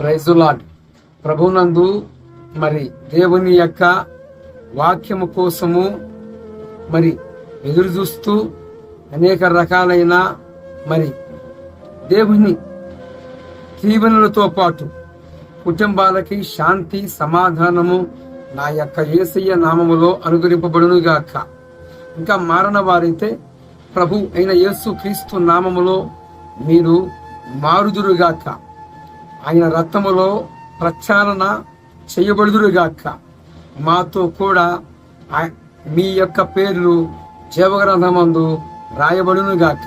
ప్రైజులాడ్ ప్రభునందు మరి దేవుని యొక్క వాక్యము కోసము మరి ఎదురు చూస్తూ అనేక రకాలైన మరి దేవుని దీవెనలతో పాటు కుటుంబాలకి శాంతి సమాధానము నా యొక్క ఏసయ్య నామములో అనుగ్రహింపబడునుగాక. ఇంకా మారన వారైతే ప్రభు అయిన యేసు క్రీస్తు నామములో మీరు మారుదురుగాక. ఆయన రక్తములో ప్రక్షాళన చేయబడుదురుగాక. మాతో కూడా మీ యొక్క పేర్లు జీవగ్రంథమందు రాయబడునుగాక.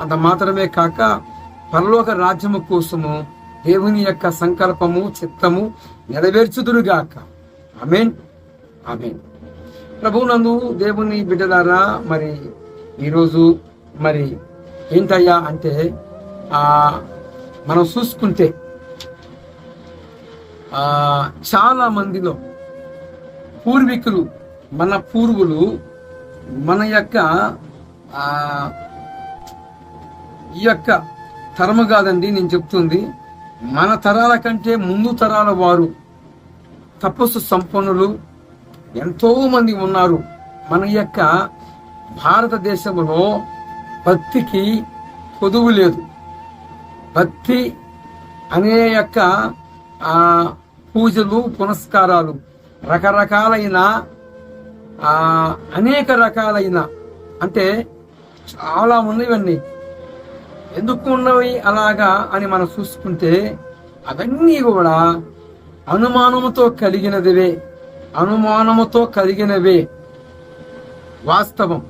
అంత మాత్రమే కాక పరలోక రాజ్యము కోసము దేవుని యొక్క సంకల్పము చిత్తము నెరవేర్చుదురుగాక. అమేన్ అమేన్ ప్రభునందు దేవుని బిడ్డలారా మరి ఈరోజు మరి ఏంటయ్యా అంటే మనం చూసుకుంటే చాలా మందిలో పూర్వీకులు మన పూర్వులు మన యొక్క ఈ యొక్క తరము కాదండి నేను చెప్తుంది. మన తరాల కంటే ముందు తరాల వారు తపస్సు సంపన్నులు ఎంతో మంది ఉన్నారు. మన యొక్క భారతదేశంలో భక్తికి పొదువు లేదు. భక్తి అనే యొక్క పూజలు పునస్కారాలు. రకరకాలైన ఆ, అనేక రకాలైన అంటే చాలా ఉన్నవన్నీ. ఎందుకు ఉన్నవి అలాగా అని మనం చూసుకుంటే అవన్నీ కూడా అనుమానముతో కలిగినదివే. అనుమానముతో కలిగినవే. వాస్తవం.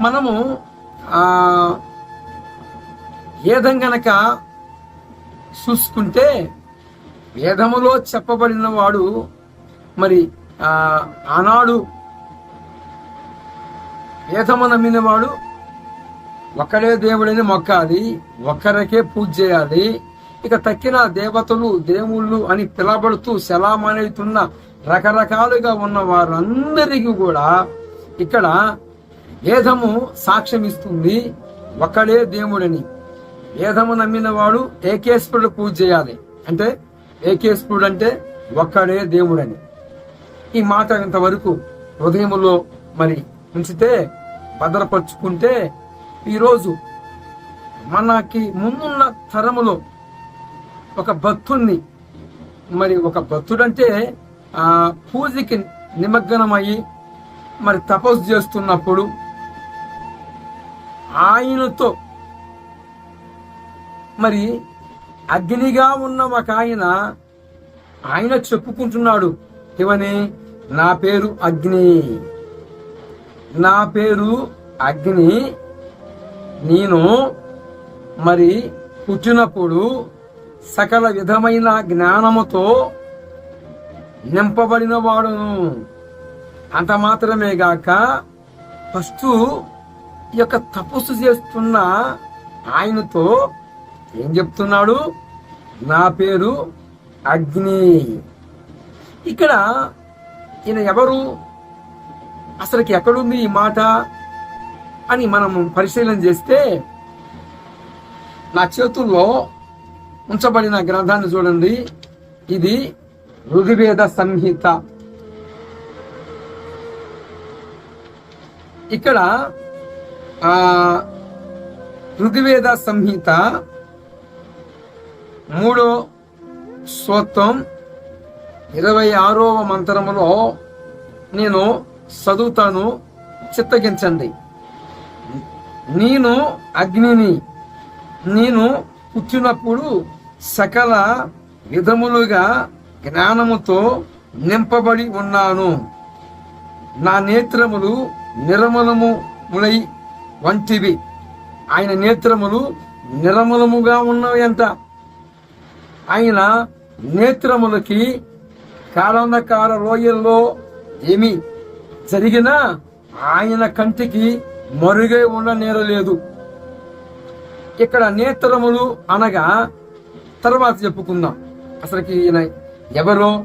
మనము ఆ వేదం గనక చూసుకుంటే వేదములో చెప్పబడిన వాడు మరి ఆనాడు వేదము నమ్మిన వాడు ఒక్కడే దేవుడిని మొక్కాలి ఒక్కరికే పూజ చేయాలి. ఇక తక్కిన దేవతలు దేవుళ్ళు అని పిలబడుతూ శలామణుతున్న రకరకాలుగా ఉన్న వారందరికీ కూడా ఇక్కడ వేదము సాక్ష్యం ఇస్తుంది ఒక్కడే దేవుడని. వేదము నమ్మిన వాడు ఏకేశ్వరుడు పూజ చేయాలి. అంటే ఏకేశ్వరుడు అంటే ఒక్కడే దేవుడని. ఈ మాట ఇంతవరకు హృదయంలో మరి ఉంచితే భద్రపరుచుకుంటే ఈరోజు మనకి ముందున్న తరములో ఒక భక్తుణ్ణి మరి ఒక భక్తుడంటే ఆ పూజకి నిమగ్నమయ్యి మరి తపస్సు చేస్తున్నప్పుడు ఆయనతో మరి అగ్నిగా ఉన్న ఒక ఆయన ఆయన చెప్పుకుంటున్నాడు. ఏమని? నా పేరు అగ్ని. నా పేరు అగ్ని. నేను మరి పుట్టినప్పుడు సకల విధమైన జ్ఞానముతో నింపబడిన వాడును అంత మాత్రమే గాక ఫస్ట్ ఈ యొక్క తపస్సు చేస్తున్న ఆయనతో ఏం చెప్తున్నాడు? నా పేరు అగ్ని. ఇక్కడ ఈయన ఎవరు? అసలుకి ఎక్కడుంది ఈ మాట? అని మనం పరిశీలన చేస్తే నా చేతుల్లో ఉంచబడిన గ్రంథాన్ని చూడండి. ఇది ఋగ్వేద సంహిత. ఇక్కడ ఋగ్వేద సంహిత మూడో స్తోత్రం ఇరవై ఆరవ మంత్రములో నేను చదువుతాను చిత్తగించండి. నేను అగ్నిని నేను పుట్టినప్పుడు సకల విధములుగా జ్ఞానముతో నింపబడి ఉన్నాను. నా నేత్రములు నిర్మలములై వంటివి. ఆయన నేత్రములు నిర్మలముగా ఉన్నవి అంట. ఆయన నేత్రములకి కారణకార లోయల్లో ఏమి జరిగినా ఆయన కంటికి మరుగై నేరలేదు. ఇక్కడ నేత్రములు అనగా తర్వాత చెప్పుకుందాం. అసలుకి ఈయన ఎవరో?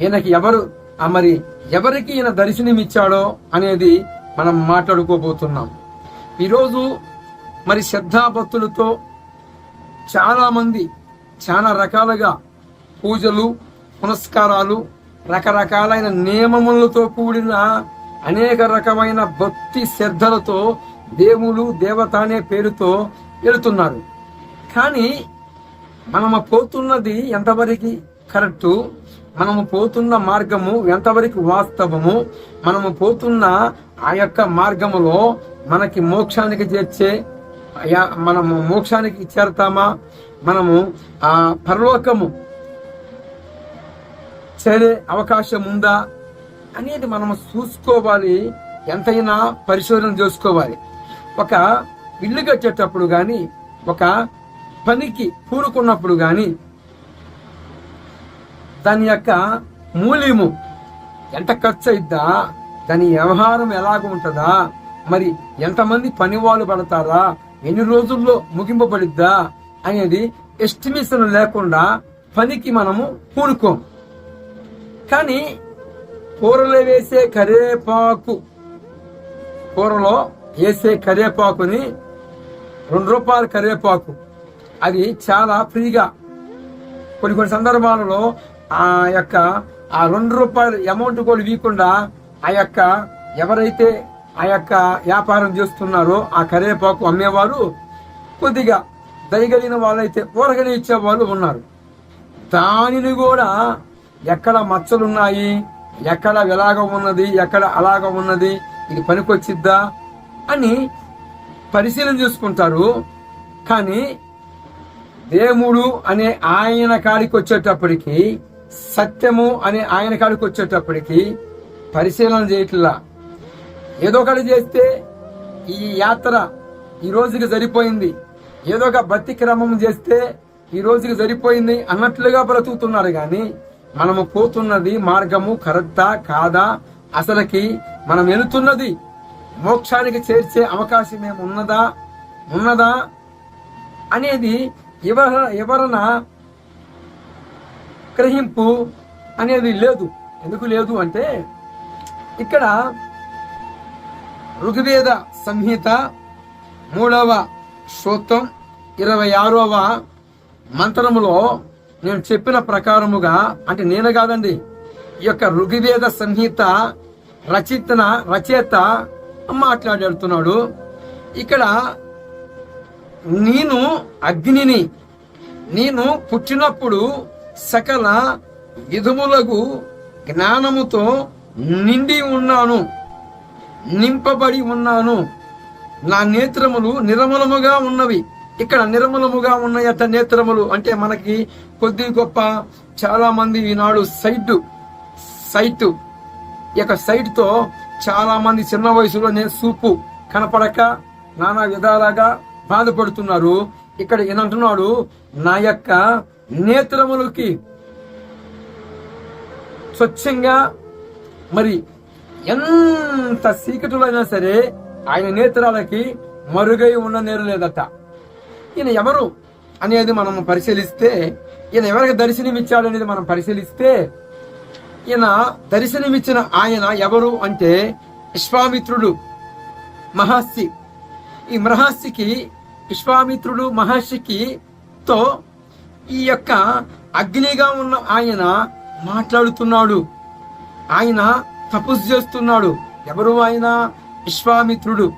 ఈయనకి ఎవరు? ఆ మరి ఎవరికి ఈయన దర్శనమిచ్చాడో అనేది మనం మాట్లాడుకోబోతున్నాం. ఈరోజు మరి శ్రద్ధాభక్తులతో చాలామంది చాలా రకాలుగా పూజలు పునస్కారాలు రకరకాలైన నియమములతో కూడిన అనేక రకమైన భక్తి శ్రద్ధలతో దేవులు దేవత అనే పేరుతో వెళుతున్నారు కానీ మనము పోతున్నది ఎంతవరకు కరెక్టు? మనము పోతున్న మార్గము ఎంతవరకు వాస్తవము? మనము పోతున్న ఆ యొక్క మార్గములో మనకి మోక్షానికి చేర్చే యా- మనము మోక్షానికి చేరతామా? మనము ఆ పరలోకము చేరే అవకాశం ఉందా అనేది మనము చూసుకోవాలి. ఎంతైనా పరిశోధన చేసుకోవాలి. ఒక ఇల్లు కట్టేటప్పుడు కానీ ఒక పనికి కూరుకున్నప్పుడు కానీ దాని యొక్క మూల్యము ఎంత ఖర్చు అయిద్దా దాని వ్యవహారం ఎలాగ ఉంటుందా మరి ఎంతమంది పని వాళ్ళు పడతారా ఎన్ని రోజుల్లో ముగింపబడిద్దా అనేది ఎస్టిమేషన్ లేకుండా పనికి మనము పూనుకోం. కానీ కూరలో వేసే కరివేపాకు కూరలో వేసే కరివేపాకుని రెండు రూపాయల కరివేపాకు అది చాలా ఫ్రీగా. కొన్ని కొన్ని సందర్భాలలో ఆ యొక్క ఆ రెండు రూపాయల అమౌంట్ కూడా వీకుండా ఆ యొక్క ఎవరైతే ఆ యొక్క వ్యాపారం చేస్తున్నారో ఆ కరివేపాకు అమ్మేవారు కొద్దిగా దయగలిగిన వాళ్ళైతే ఊరగని ఇచ్చే వాళ్ళు ఉన్నారు. దానిని కూడా ఎక్కడ మచ్చలున్నాయి ఎక్కడ ఎలాగ ఉన్నది ఎక్కడ అలాగ ఉన్నది ఇది పనికొచ్చిద్దా అని పరిశీలన చేసుకుంటారు. కానీ దేవుడు అనే ఆయన కాడికి వచ్చేటప్పటికి సత్యము అనే ఆయన కాడికి వచ్చేటప్పటికి పరిశీలన చేయట్లా. ఏదో ఒకటి చేస్తే ఈ యాత్ర ఈ రోజుకి సరిపోయింది. ఏదో ఒక భక్తి క్రమం చేస్తే ఈ రోజుకి సరిపోయింది అన్నట్లుగా బ్రతుకుతున్నారు కానీ మనము పోతున్నది మార్గము కరెక్టా కాదా? అసలకి మనం వెళుతున్నది మోక్షానికి చేర్చే అవకాశం ఏమున్నదా ఉన్నదా? ఉన్నదా? అనేది ఎవర ఎవరన గ్రహింపు అనేది లేదు. ఎందుకు లేదు అంటే ఇక్కడ ఋగ్వేద సంహిత మూడవ సూత్రం ఇరవై ఆరవ మంత్రములో నేను చెప్పిన ప్రకారముగా అంటే నేను కాదండి ఈ యొక్క ఋగ్వేద సంహిత రచితన రచయిత మాట్లాడుతున్నాడు. ఇక్కడ నేను అగ్నిని నేను పుట్టినప్పుడు సకల విధములకు జ్ఞానముతో నిండి ఉన్నాను నింపబడి ఉన్నాను. నా నేత్రములు నిర్మలముగా ఉన్నవి. ఇక్కడ నిర్మలముగా ఉన్నాయట నేత్రములు అంటే మనకి కొద్ది గొప్ప చాలా మంది ఈనాడు సైట్ సైట్ ఈ యొక్క సైట్తో చాలా మంది చిన్న వయసులోనే సూపు కనపడక నానా విధాలుగా బాధపడుతున్నారు. ఇక్కడ ఏనంటున్నాడు నా యొక్క నేత్రములకి స్వచ్ఛంగా మరి ఎంత సీకటులైనా అయినా సరే ఆయన నేత్రాలకి మరుగై ఉన్న నేరు లేదట. ఈయన ఎవరు అనేది మనం పరిశీలిస్తే ఈయన ఎవరికి దర్శనమిచ్చాడు అనేది మనం పరిశీలిస్తే ఈయన దర్శనమిచ్చిన ఆయన ఎవరు అంటే విశ్వామిత్రుడు మహర్షి. ఈ మహర్షికి విశ్వామిత్రుడు మహర్షికి తో ఈ యొక్క అగ్నిగా ఉన్న ఆయన మాట్లాడుతున్నాడు. ఆయన తపస్సు చేస్తున్నాడు. ఎవరు ఆయన? విశ్వామిత్రుడు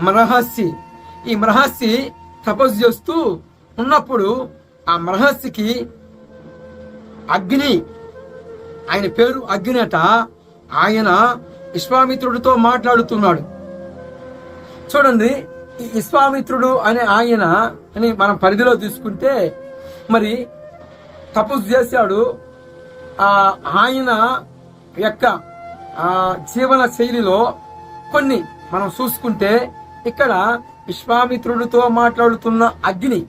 మహర్షి. ఈ మహర్షి తపస్సు చేస్తూ ఉన్నప్పుడు ఆ మహర్షికి అగ్ని ఆయన పేరు అగ్ని ఆయన విశ్వామిత్రుడితో మాట్లాడుతున్నాడు. చూడండి ఈ విశ్వామిత్రుడు అనే ఆయన అని మనం పరిధిలో తీసుకుంటే మరి తపస్సు చేశాడు ఆ ఆయన యొక్క ఆ జీవన శైలిలో కొన్ని మనం చూసుకుంటే ఇక్కడ విశ్వామిత్రుడితో మాట్లాడుతున్న అగ్ని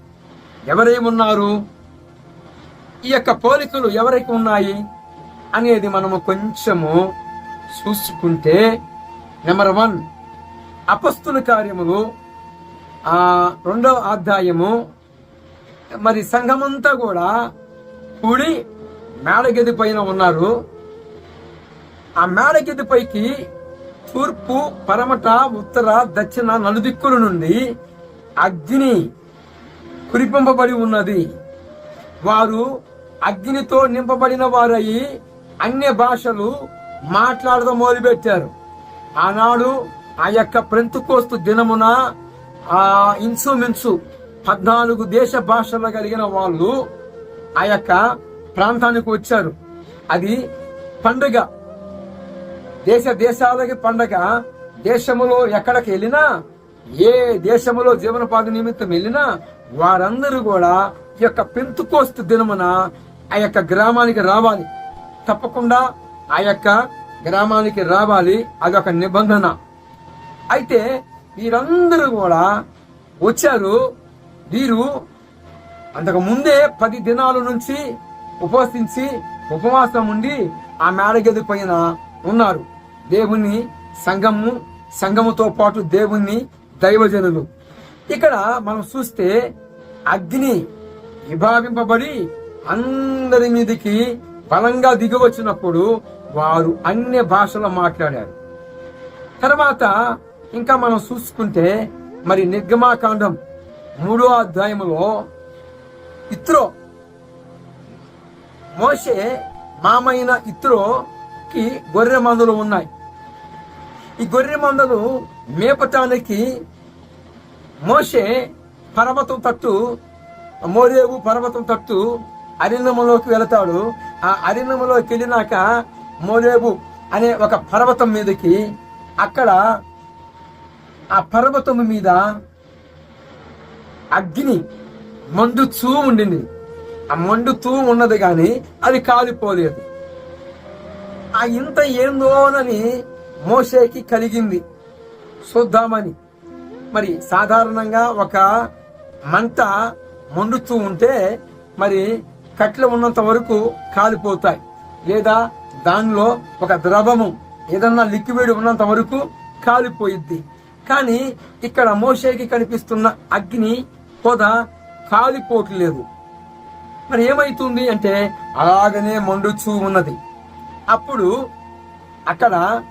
ఎవరేమున్నారు? ఈ యొక్క పోలికలు ఎవరికి ఉన్నాయి అనేది మనము కొంచెము చూసుకుంటే నెంబర్ వన్ అపస్తుల కార్యములు ఆ రెండవ అధ్యాయము మరి సంఘమంతా కూడా కూడి మేడగది పైన ఉన్నారు. ఆ మేడగది పైకి తూర్పు పరమట ఉత్తర దక్షిణ నలుదిక్కుల నుండి అగ్ని కురిపింపబడి ఉన్నది. వారు అగ్నితో నింపబడిన వారయి అన్య భాషలు మాట్లాడడం మొదలుపెట్టారు. ఆనాడు ఆ యొక్క ప్రెంతుకోస్తు దినమున ఆ ఇన్సుమిన్సు పద్నాలుగు దేశ భాషలు కలిగిన వాళ్ళు ఆ యొక్క ప్రాంతానికి వచ్చారు. అది పండుగ. దేశ దేశాలకి పండగ దేశములో ఎక్కడికి వెళ్ళినా ఏ దేశములో జీవనోపాధి నిమిత్తం వెళ్ళినా వారందరూ కూడా ఈ యొక్క పెంతుకోస్తు దినమున ఆ యొక్క గ్రామానికి రావాలి. తప్పకుండా ఆ యొక్క గ్రామానికి రావాలి. అదొక నిబంధన. అయితే వీరందరూ కూడా వచ్చారు. వీరు అంతకు ముందే పది దినాల నుంచి ఉపవసించి ఉపవాసం ఉండి ఆ మేడగది పైన ఉన్నారు. దేవుని సంఘము సంఘముతో పాటు దేవుణ్ణి దైవజనులు. ఇక్కడ మనం చూస్తే అగ్ని విభావింపబడి అందరి మీదకి బలంగా దిగవచ్చినప్పుడు వారు అన్య భాషలో మాట్లాడారు. తర్వాత ఇంకా మనం చూసుకుంటే మరి నిర్గమాకాండం మూడో అధ్యాయములో ఇత్రో. మోషే మామైన ఇత్రోకి గొర్రె మందులు ఉన్నాయి. ఈ గొర్రె మందలు మేపటానికి మోసే పర్వతం తట్టు మోరేవు పర్వతం తట్టు అరణ్యములోకి వెళతాడు. ఆ అరణ్యములోకి వెళ్ళినాక మోరేవు అనే ఒక పర్వతం మీదకి అక్కడ ఆ పర్వతం మీద అగ్ని మండుతూ ఉండింది. ఆ మండుతూ ఉన్నది కానీ అది కాలిపోలేదు. ఆ ఇంత ఏందో అని మోషేకి కలిగింది. చూద్దామని. మరి సాధారణంగా ఒక మంట మండుతూ ఉంటే మరి కట్లు ఉన్నంత వరకు కాలిపోతాయి. లేదా దానిలో ఒక ద్రవము ఏదన్నా లిక్విడ్ ఉన్నంత వరకు కాలిపోయిద్ది. కానీ ఇక్కడ మోషేకి కనిపిస్తున్న అగ్ని పొద కాలిపోవట్లేదు. మరి ఏమైతుంది అంటే అలాగనే మండుచూ ఉన్నది. అప్పుడు అక్కడ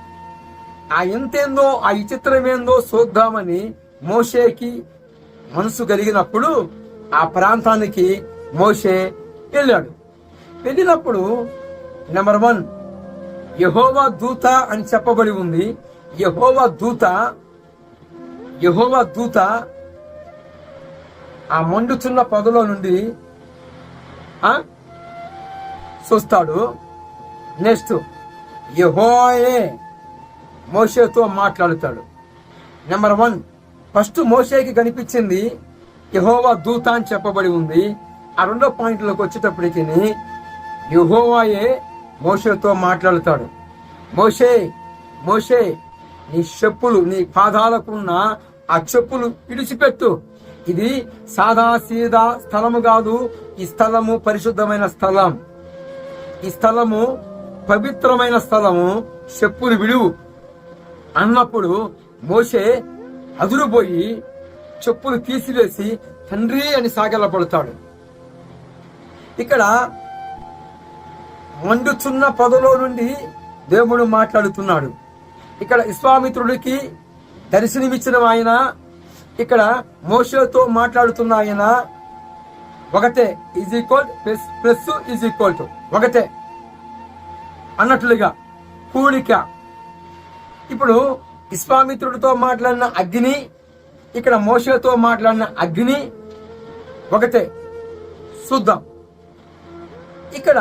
ఆ ఎంతేందో ఆ విచిత్రమేందో చూద్దామని మోషేకి మనసు కలిగినప్పుడు ఆ ప్రాంతానికి మోషే వెళ్ళాడు. వెళ్ళినప్పుడు నెంబర్ వన్ యహోవా దూత అని చెప్పబడి ఉంది. యహోవా దూత యహోవా దూత ఆ మండుచున్న పొదలో నుండి ఆ చూస్తాడు. నెక్స్ట్ యహోయే మోషేతో మాట్లాడుతాడు. నెంబర్ వన్ ఫస్ట్ మోషేకి కనిపించింది యహోవా దూత అని చెప్పబడి ఉంది. ఆ రెండో పాయింట్లోకి వచ్చేటప్పటికి యహోవాయే మోషేతో మాట్లాడుతాడు. మోషే మోషే నీ చెప్పులు నీ పాదాలకున్న ఆ చెప్పులు విడిచిపెట్టు. ఇది సాదా సీదా స్థలము కాదు ఈ స్థలము పరిశుద్ధమైన స్థలం. ఈ స్థలము పవిత్రమైన స్థలము చెప్పులు విడువు. అన్నప్పుడు మోసే అదురుపోయి చెప్పులు తీసివేసి తండ్రి అని సాగలపడతాడు. ఇక్కడ మండుచున్న పదలో నుండి దేవుడు మాట్లాడుతున్నాడు. ఇక్కడ విశ్వామిత్రుడికి దర్శనమిచ్చిన ఆయన ఇక్కడ మోసతో మాట్లాడుతున్న ఆయన ఒకటే is equal plus plus is equal to ఒకటే అన్నట్లుగా కూడిక. ఇప్పుడు విశ్వామిత్రుడితో మాట్లాడిన అగ్ని ఇక్కడ మోషతో మాట్లాడిన అగ్ని ఒకటే చూద్దాం ఇక్కడ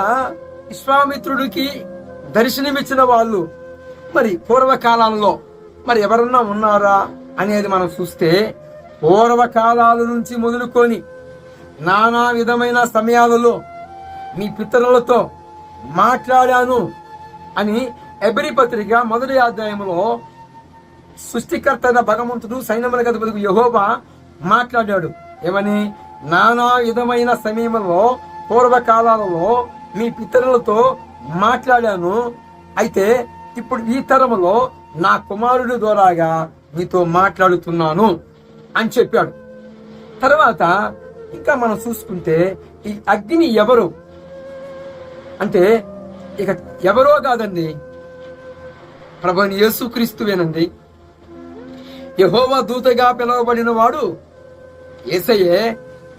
విశ్వామిత్రుడికి దర్శనమిచ్చిన వాళ్ళు మరి పూర్వకాలంలో మరి ఎవరన్నా ఉన్నారా అనేది మనం చూస్తే పూర్వకాలాల నుంచి మొదలుకొని నానా విధమైన సమయాలలో మీ పితరులతో మాట్లాడాను అని ఎబ్రి పత్రిక మొదటి అధ్యాయంలో సృష్టికర్త అయిన భగవంతుడు సైన్యముల గతపతికి యహోబా మాట్లాడాడు. ఏమని? నానా విధమైన సమయంలో పూర్వకాలాలలో మీ పితరులతో మాట్లాడాను. అయితే ఇప్పుడు ఈ తరములో నా కుమారుడి ద్వారాగా మీతో మాట్లాడుతున్నాను అని చెప్పాడు. తర్వాత ఇంకా మనం చూసుకుంటే ఈ అగ్ని ఎవరు? అంటే ఇక ఎవరో కాదండి ప్రభుని యేసుక్రీస్తువేనండి యహోవా దూతగా పిలువబడిన వాడు ఏసయ్యే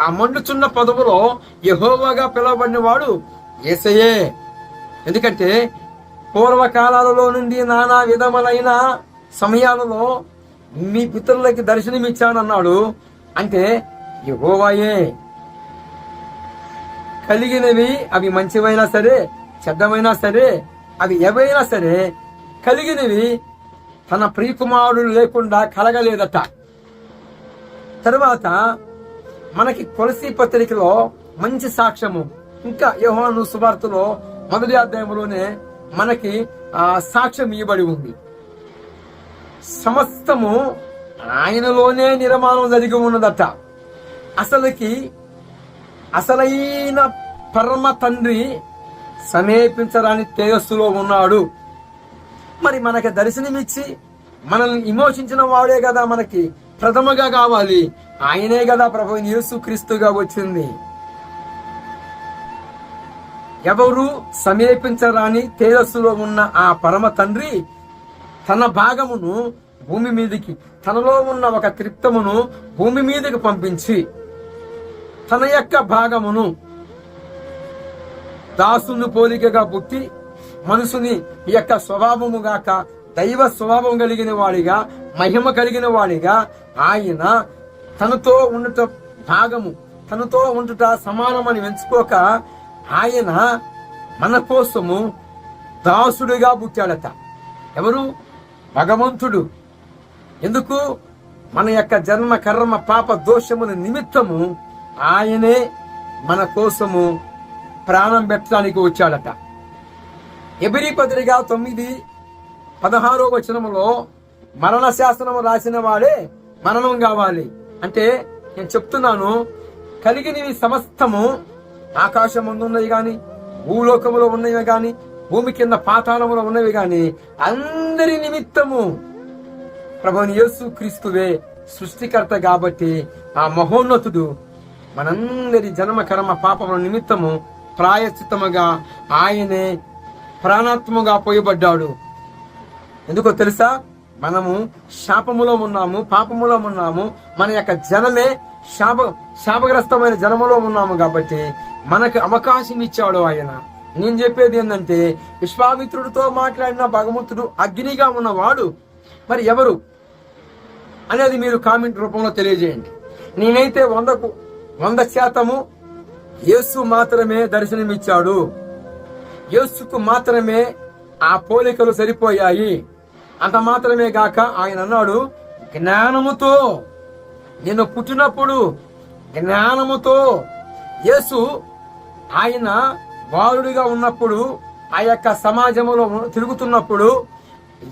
ఆ మండుచున్న పదవులో యహోవాగా పిలువబడిన వాడు ఏసయే ఎందుకంటే పూర్వకాలాలలో నుండి నానా విధములైన సమయాలలో మీ పితరులకి దర్శనమిచ్చానన్నాడు. అంటే యహోవాయే. కలిగినవి అవి మంచివైనా సరే చెడ్డమైనా సరే అవి ఏవైనా సరే కలిగినవి తన ప్రియకుమారుడు లేకుండా కలగలేదట. తరువాత మనకి కొలసీ పత్రికలో మంచి సాక్ష్యము ఇంకా యోహాను సువార్తలో మొదటి అధ్యాయంలోనే మనకి ఆ సాక్ష్యం ఇవ్వబడి ఉంది. సమస్తము ఆయనలోనే నిర్మాణం జరిగి ఉన్నదట. అసలుకి అసలైన పరమ తండ్రి సమీపించరాని తేజస్సులో ఉన్నాడు. మరి మనకి దర్శనమిచ్చి మనల్ని విమోచించిన వాడే కదా మనకి ప్రథమగా కావాలి. ఆయనే కదా ప్రభు యేసు క్రీస్తుగా వచ్చింది. ఎవరు సమీపించరాని తేజస్సులో ఉన్న ఆ పరమ తండ్రి తన భాగమును భూమి మీదకి తనలో ఉన్న ఒక త్రిప్తమును భూమి మీదకి పంపించి తన యొక్క భాగమును దాసును పోలికగా పుట్టి మనసుని ఈ యొక్క స్వభావము గాక దైవ స్వభావం కలిగిన వాడిగా మహిమ కలిగిన వాడిగా ఆయన తనతో ఉండట భాగము తనతో ఉండుట సమానమని ఎంచుకోక ఆయన మన కోసము దాసుడిగా పుట్టాడట. ఎవరు? భగవంతుడు. ఎందుకు? మన యొక్క జన్మ కర్మ పాప దోషముల నిమిత్తము ఆయనే మన కోసము ప్రాణం పెట్టడానికి వచ్చాడట. ఎబిరి పత్రిక తొమ్మిది పదహారో వచనములో మరణ శాసనము రాసిన వాడే మరణం కావాలి. అంటే నేను చెప్తున్నాను కలిగినవి సమస్తము ఆకాశం ఉన్నవి గాని భూలోకములో ఉన్నవి కానీ భూమి కింద పాతాళములో ఉన్నవి కానీ అందరి నిమిత్తము ప్రభుని యేసు క్రీస్తువే సృష్టికర్త కాబట్టి ఆ మహోన్నతుడు మనందరి జన్మ కర్మ పాపముల నిమిత్తము ప్రాయశ్చిత్తముగా ఆయనే ప్రాణాత్మగా పోయబడ్డాడు. ఎందుకో తెలుసా? మనము శాపములో ఉన్నాము పాపములో ఉన్నాము మన యొక్క జనమే శాప శాపగ్రస్తమైన జనములో ఉన్నాము కాబట్టి మనకు అవకాశం ఇచ్చాడు ఆయన. నేను చెప్పేది ఏంటంటే విశ్వామిత్రుడితో మాట్లాడిన భగవంతుడు అగ్నిగా ఉన్నవాడు. మరి ఎవరు? అనేది మీరు కామెంట్ రూపంలో తెలియజేయండి. నేనైతే వందకు వంద శాతము యేసు మాత్రమే దర్శనమిచ్చాడు. యేసుకు మాత్రమే ఆ పోలికలు సరిపోయాయి. అంత మాత్రమే గాక ఆయన అన్నాడు జ్ఞానముతో నేను పుట్టినప్పుడు జ్ఞానముతో యేసు ఆయన బాలుడిగా ఉన్నప్పుడు ఆ యొక్క సమాజంలో తిరుగుతున్నప్పుడు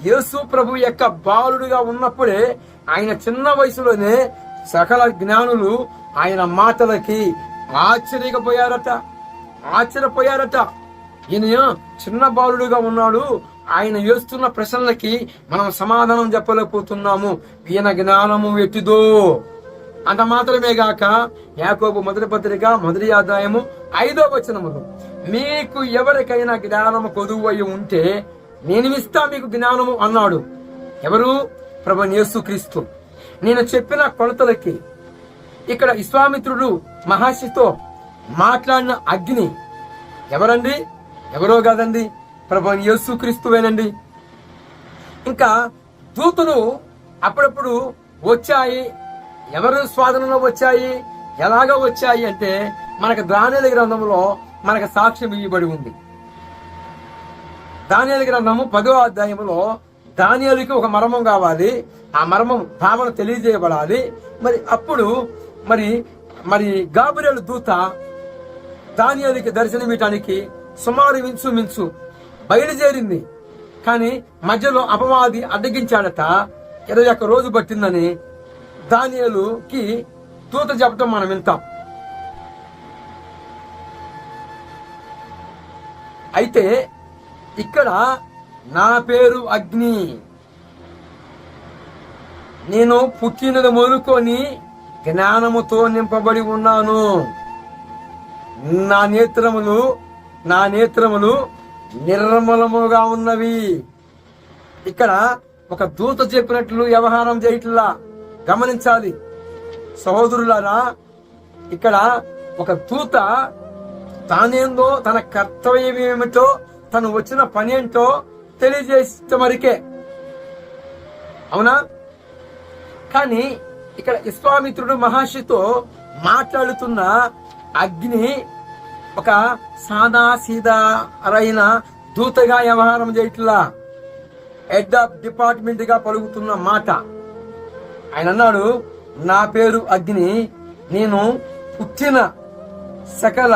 యేసు ప్రభు యొక్క బాలుడిగా ఉన్నప్పుడే ఆయన చిన్న వయసులోనే సకల జ్ఞానులు ఆయన మాటలకి ఆశ్చర్యపోయారట ఆశ్చర్యపోయారట. ఈయన చిన్న బాలుడుగా ఉన్నాడు. ఆయన వేస్తున్న ప్రశ్నలకి మనం సమాధానం చెప్పలేకపోతున్నాము. ఈయన జ్ఞానము ఎట్టిదో అంత మాత్రమే గాక యాకోబు మొదటి పత్రిక మొదటి ఆదాయము ఐదో వచనములు మీకు ఎవరికైనా జ్ఞానము కొదువు అయి ఉంటే నేను ఇస్తా మీకు జ్ఞానము అన్నాడు. ఎవరు? ప్రభు యేసు క్రీస్తు. నేను చెప్పిన కొలతలకి ఇక్కడ విశ్వామిత్రుడు మహర్షితో మాట్లాడిన అగ్ని. ఎవరండి? ఎవరో కాదండి. ప్రభు యేసు క్రీస్తువేనండి. ఇంకా దూతులు అప్పుడప్పుడు వచ్చాయి. ఎవరు స్వాధీనంలో వచ్చాయి? ఎలాగ వచ్చాయి అంటే మనకు దానేది గ్రంథంలో మనకు సాక్ష్యం ఇవ్వబడి ఉంది. దానియాల గ్రంథము పదో అధ్యాయంలో దానియాలకి ఒక మర్మం కావాలి. ఆ మర్మం భావన తెలియజేయబడాలి. మరి అప్పుడు మరి మరి గాబురేలు దూత దానియాలకి దర్శనమియటానికి సుమారు మించు మించు బయలుదేరింది. కానీ మధ్యలో అపవాది అడ్డగించాడట. ఇరవై ఒక్క రోజు పట్టిందని దానియాలుకి దూత చెప్పటం మనం వింటాం. అయితే ఇక్కడ నా పేరు అగ్ని. నేను పుట్టినది మొదలుకొని జ్ఞానముతో నింపబడి ఉన్నాను. నా నేత్రములు నా నేత్రములు నిర్మలముగా ఉన్నవి. ఇక్కడ ఒక దూత చెప్పినట్లు వ్యవహారం చేయట్లా గమనించాలి. సహోదరులారా ఇక్కడ ఒక దూత తానేందో తన కర్తవ్యం ఏమిటో తను వచ్చిన పని ఏంటో తెలియజేసిన అవునా? కానీ ఇక్కడ విశ్వామిత్రుడు మహర్షితో మాట్లాడుతున్న అగ్ని ఒక సాదా సీదా అరైన దూతగా వ్యవహారం చేయట్లా హెడ్ ఆఫ్ డిపార్ట్మెంట్గా పలుకుతున్న మాట. ఆయన అన్నాడు నా పేరు అగ్ని నేను పుట్టిన సకల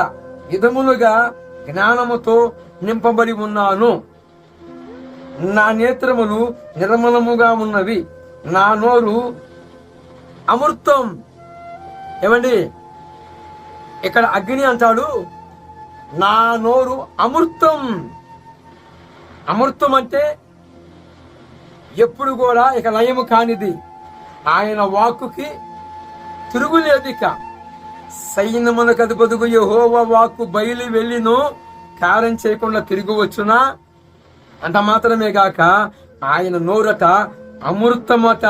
విధములుగా జ్ఞానముతో నింపబడి ఉన్నాను. నా నేత్రములు నిర్మలముగా ఉన్నవి. నా నోరు అమృతం. ఏమండి? ఇక్కడ అగ్ని అంటాడు నా నోరు అమృతం. అమృతం అంటే ఎప్పుడు కూడా ఇక లయము కానిది. ఆయన వాక్కుకి తిరుగులేదు ఇక సైన్యమునకు అధిపతుకు యహోవ వాక్కు బయలు వెళ్ళిను కారం చేయకుండా తిరిగి వచ్చునా? అంత మాత్రమే కాక ఆయన నోరట అమృతమట.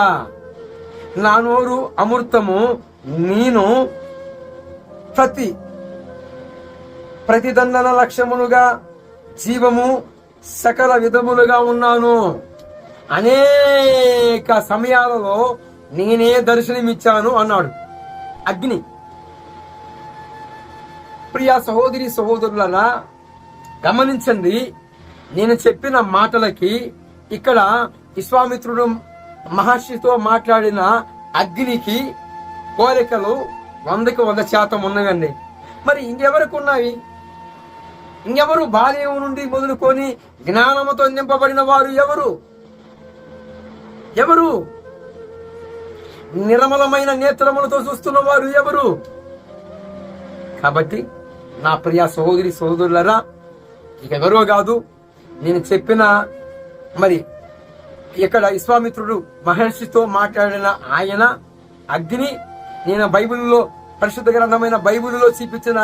నా నోరు అమృతము నేను ప్రతి ప్రతిదండన లక్ష్యములుగా జీవము సకల విధములుగా ఉన్నాను. అనేక సమయాలలో నేనే దర్శనమిచ్చాను అన్నాడు. అగ్ని. ప్రియ సహోదరి సహోదరులరా గమనించండి నేను చెప్పిన మాటలకి ఇక్కడ విశ్వామిత్రుడు మహర్షితో మాట్లాడిన అగ్నికి కోరికలు వందకి వంద శాతం ఉన్నవండి. మరి ఇంకెవరికి ఉన్నాయి? ఇంకెవరు బాల్యం నుండి మొదలుకొని జ్ఞానముతో నింపబడిన వారు ఎవరు? ఎవరు? నిర్మలమైన నేత్రములతో చూస్తున్న వారు ఎవరు? కాబట్టి నా ప్రియ సహోదరి సహోదరులరా ఎవరో కాదు నేను చెప్పిన మరి ఇక్కడ విశ్వామిత్రుడు మహర్షితో మాట్లాడిన ఆయన అగ్ని నేను బైబిల్లో పరిశుద్ధ గ్రంథమైన బైబిల్లో చూపించిన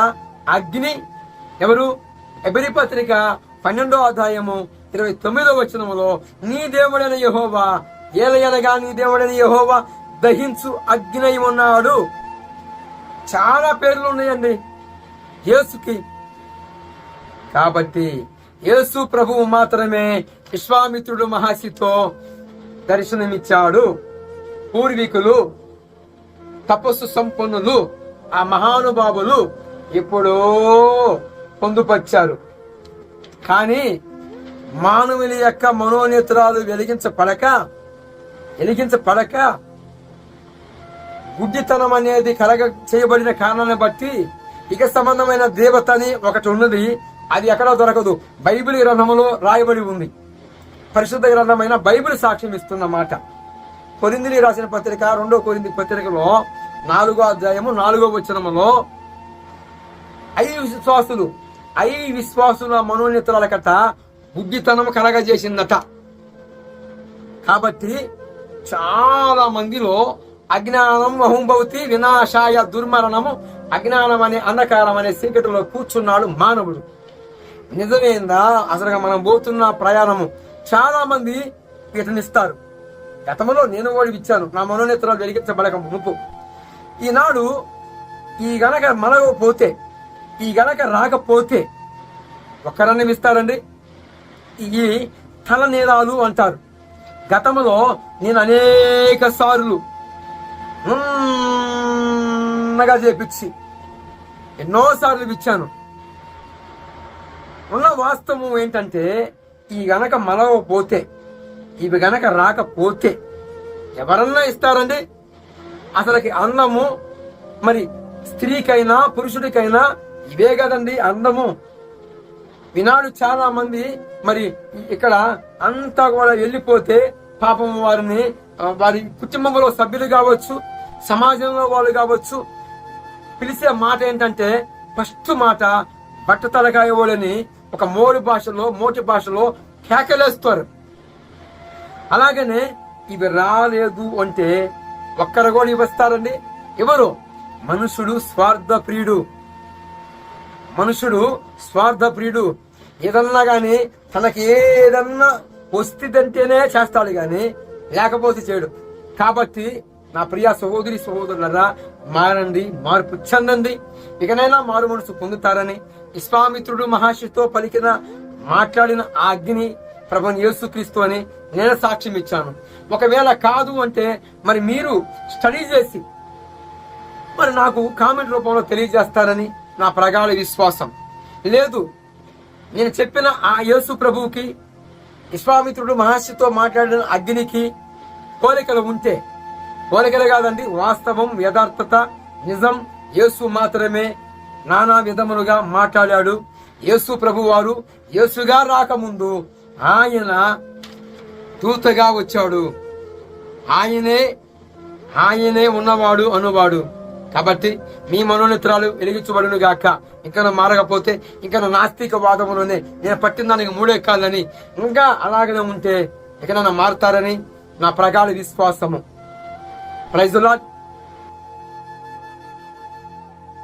అగ్ని ఎవరు? ఎబరి పత్రిక పన్నెండో అధ్యాయము ఇరవై తొమ్మిదో వచనములో నీ దేవుడైన యహోవా ఏలయలగా నీ దేవుడైన యహోవా దహించు అగ్ని ఉన్నాడు. చాలా పేర్లు ఉన్నాయండి యేసుకి. కాబట్టి యేసు ప్రభువు మాత్రమే విశ్వామిత్రుడు మహర్షితో దర్శనమిచ్చాడు. పూర్వీకులు తపస్సు సంపన్నులు ఆ మహానుభావులు ఎప్పుడో పొందుపరిచారు. కానీ మానవుని యొక్క మనోనేత్రాలు వెలిగించపడక వెలిగించపడక గుడ్డితనం అనేది కలగ చేయబడిన కారణాన్ని బట్టి ఇక సంబంధమైన దేవత అని ఒకటి ఉన్నది. అది ఎక్కడా దొరకదు. బైబిల్ గ్రంథంలో రాయబడి ఉంది. పరిశుద్ధ గ్రంథమైన బైబిల్ సాక్ష్యం ఇస్తున్నమాట కొరిందిని రాసిన పత్రిక రెండో కొరింది పత్రికలో నాలుగో అధ్యాయము నాలుగో వచనములో ఐదు విశ్వాసులు ఐ విశ్వాసుల మనోనేత్రాల కట్ట బుద్ధితనం కలగజేసిందట. కాబట్టి చాలా మందిలో అజ్ఞానం అహంభవతి వినాశాయ దుర్మరణము అజ్ఞానం అనే అంధకారం అనే చీకటిలో కూర్చున్నాడు మానవుడు. నిజమేందా? అసలు మనం పోతున్న ప్రయాణము. చాలా మంది వీటినిస్తారు గతంలో నేను కూడా ఇచ్చాను. నా మనోనేత్రాలు జరిగించబడక ముప్పు ఈనాడు ఈ గనక మనగపోతే ఈ గనక రాకపోతే ఒకరన్నం ఇస్తారండి ఈ తల నేరాలు అంటారు. గతంలో నేను అనేక సార్లు ఉన్నగా చేపించి ఎన్నోసార్లు ఇచ్చాను ఉన్న వాస్తవం ఏంటంటే ఈ గనక మలవపోతే ఇవి గనక రాకపోతే ఎవరన్నా ఇస్తారండి? అసలుకి అన్నము మరి స్త్రీకైనా పురుషుడికైనా ఇవే కదండి అందము. ఈనాడు చాలా మంది మరి ఇక్కడ అంతా కూడా వెళ్ళిపోతే పాపం వారిని వారి కుటుంబంలో సభ్యులు కావచ్చు సమాజంలో వాళ్ళు కావచ్చు పిలిచే మాట ఏంటంటే ఫస్ట్ మాట బట్ట తలకాయ వాళ్ళని ఒక మోడి భాషలో మోటి భాషలో కేకలేస్తారు. అలాగనే ఇవి రాలేదు అంటే ఒక్కరు కూడా ఇవ్వస్తారండి. ఎవరు? మనుషుడు స్వార్థ ప్రియుడు మనుషుడు స్వార్థ ప్రియుడు. ఏదన్నా గాని తనకి ఏదన్నా వస్తుందంటేనే చేస్తాడు గాని లేకపోతే చేయడు. కాబట్టి నా ప్రియ సహోదరి సహోదరులరా మారండి మార్పు చెందండి. ఇకనైనా మారు మనసు పొందుతారని విశ్వామిత్రుడు మహాశితో పలికిన మాట్లాడిన ఆ అగ్ని ప్రభు యేసుక్రీస్తు అని నేను సాక్ష్యం ఇచ్చాను. ఒకవేళ కాదు అంటే మరి మీరు స్టడీ చేసి మరి నాకు కామెంట్ రూపంలో తెలియజేస్తారని నా ప్రగాఢ విశ్వాసం. లేదు నేను చెప్పిన ఆ యేసు ప్రభువుకి విశ్వామిత్రుడు మహర్షితో మాట్లాడిన అగ్నికి కోరికలు ఉంటే కోరికలు కాదండి వాస్తవం యథార్థత నిజం యేసు మాత్రమే నానా విధములుగా మాట్లాడాడు. యేసు ప్రభు వారు యేసుగా రాకముందు ఆయన దూతగా వచ్చాడు. ఆయనే ఆయనే ఉన్నవాడు అనువాడు. కాబట్టి మీ మనోనేత్రాలు వెలిగించబడును గాక. ఇంకా మారకపోతే ఇంకా నాస్తిక వాదములోనే నేను పట్టిన దానికి మూడే కాళ్ళని. ఇంకా అలాగనే ఉంటే ఎక్కడైనా మారుతారని నా ప్రగాఢ విశ్వాసము. ప్రైజులాట్